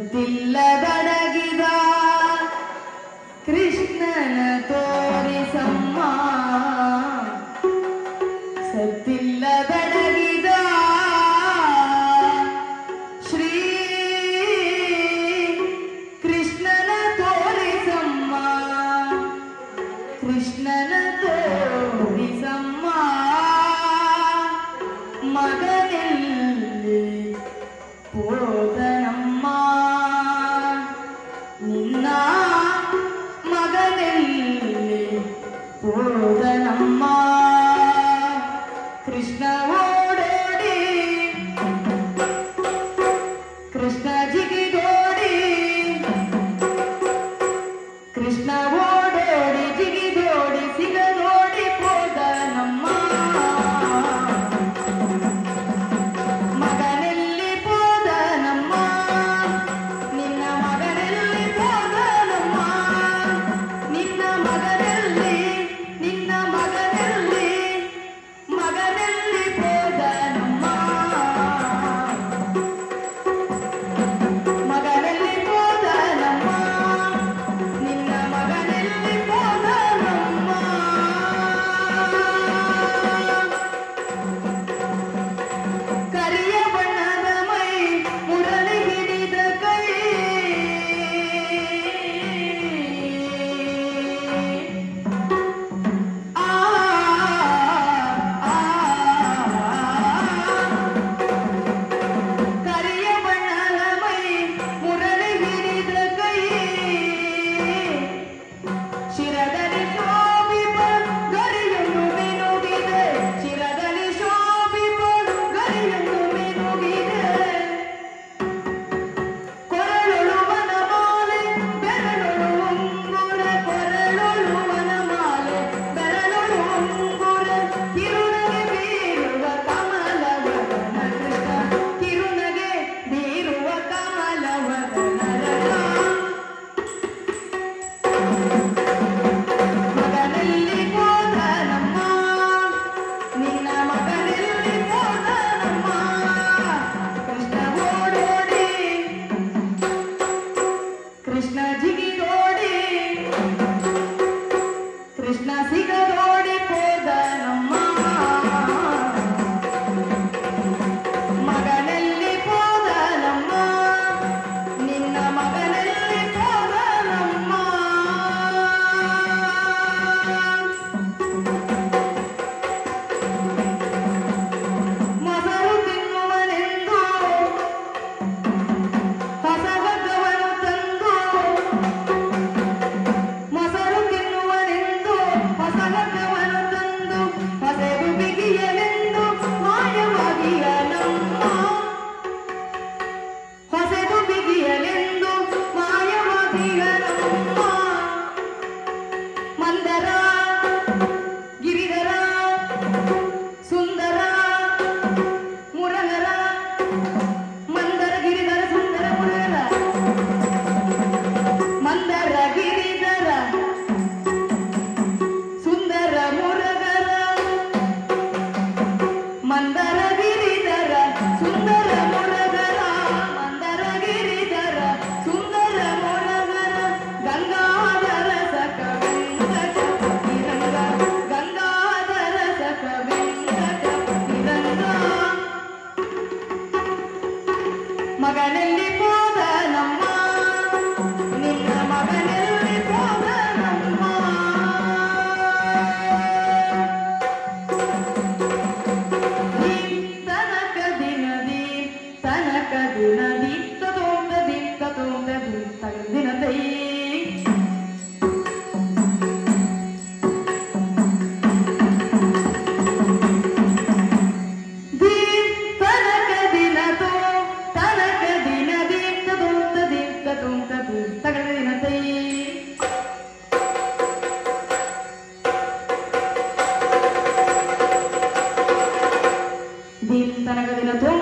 ಮುತ್ತಿಲ್ಲದನ कृष्ण जी की जोड़ी कृष्णा सिंह ದಿನ ದೀಪ್ತ ತೋಂದ ದೀಪ್ತ ತೋಂದ ದೀಪ್ತ ದಿನ ದೈ దీని తనగదిన తో